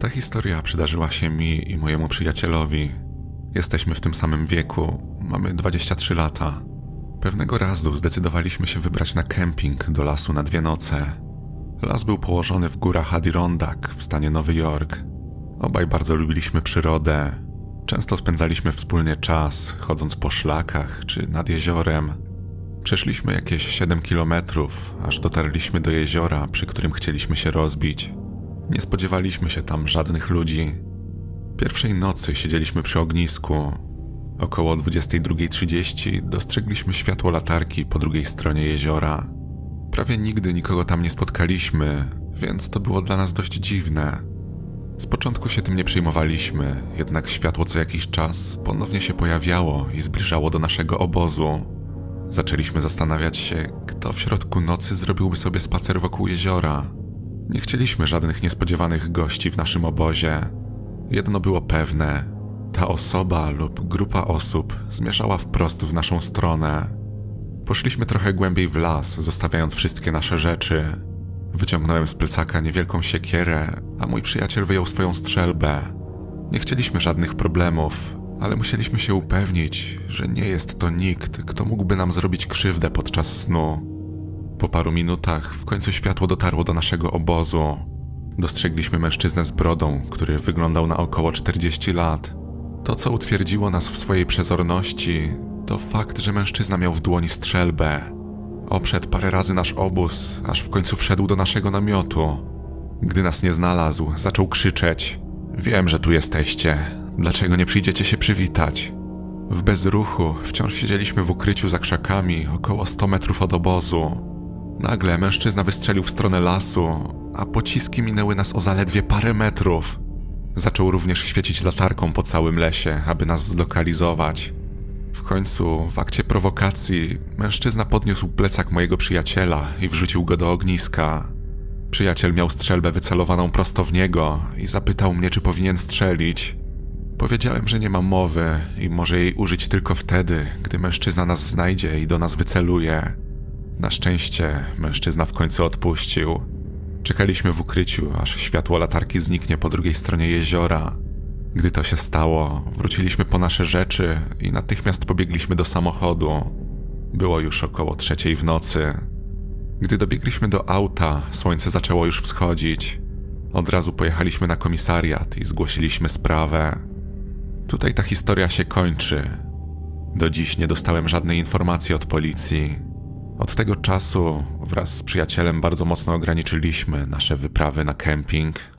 Ta historia przydarzyła się mi i mojemu przyjacielowi. Jesteśmy w tym samym wieku, mamy 23 lata. Pewnego razu zdecydowaliśmy się wybrać na kemping do lasu na dwie noce. Las był położony w górach Adirondack w stanie Nowy Jork. Obaj bardzo lubiliśmy przyrodę. Często spędzaliśmy wspólnie czas, chodząc po szlakach czy nad jeziorem. Przeszliśmy jakieś 7 kilometrów, aż dotarliśmy do jeziora, przy którym chcieliśmy się rozbić. Nie spodziewaliśmy się tam żadnych ludzi. Pierwszej nocy siedzieliśmy przy ognisku. Około 22.30 dostrzegliśmy światło latarki po drugiej stronie jeziora. Prawie nigdy nikogo tam nie spotkaliśmy, więc to było dla nas dość dziwne. Z początku się tym nie przejmowaliśmy, jednak światło co jakiś czas ponownie się pojawiało i zbliżało do naszego obozu. Zaczęliśmy zastanawiać się, kto w środku nocy zrobiłby sobie spacer wokół jeziora. Nie chcieliśmy żadnych niespodziewanych gości w naszym obozie. Jedno było pewne: ta osoba lub grupa osób zmierzała wprost w naszą stronę. Poszliśmy trochę głębiej w las, zostawiając wszystkie nasze rzeczy. Wyciągnąłem z plecaka niewielką siekierę, a mój przyjaciel wyjął swoją strzelbę. Nie chcieliśmy żadnych problemów, ale musieliśmy się upewnić, że nie jest to nikt, kto mógłby nam zrobić krzywdę podczas snu. Po paru minutach w końcu światło dotarło do naszego obozu. Dostrzegliśmy mężczyznę z brodą, który wyglądał na około 40 lat. To, co utwierdziło nas w swojej przezorności, to fakt, że mężczyzna miał w dłoni strzelbę. Obszedł parę razy nasz obóz, aż w końcu wszedł do naszego namiotu. Gdy nas nie znalazł, zaczął krzyczeć: Wiem, że tu jesteście. Dlaczego nie przyjdziecie się przywitać? W bezruchu wciąż siedzieliśmy w ukryciu za krzakami około 100 metrów od obozu. Nagle mężczyzna wystrzelił w stronę lasu, a pociski minęły nas o zaledwie parę metrów. Zaczął również świecić latarką po całym lesie, aby nas zlokalizować. W końcu, w akcie prowokacji, mężczyzna podniósł plecak mojego przyjaciela i wrzucił go do ogniska. Przyjaciel miał strzelbę wycelowaną prosto w niego i zapytał mnie, czy powinien strzelić. Powiedziałem, że nie ma mowy i może jej użyć tylko wtedy, gdy mężczyzna nas znajdzie i do nas wyceluje. Na szczęście mężczyzna w końcu odpuścił. Czekaliśmy w ukryciu, aż światło latarki zniknie po drugiej stronie jeziora. Gdy to się stało, wróciliśmy po nasze rzeczy i natychmiast pobiegliśmy do samochodu. Było już około trzeciej w nocy. Gdy dobiegliśmy do auta, słońce zaczęło już wschodzić. Od razu pojechaliśmy na komisariat i zgłosiliśmy sprawę. Tutaj ta historia się kończy. Do dziś nie dostałem żadnej informacji od policji. Od tego czasu wraz z przyjacielem bardzo mocno ograniczyliśmy nasze wyprawy na kemping.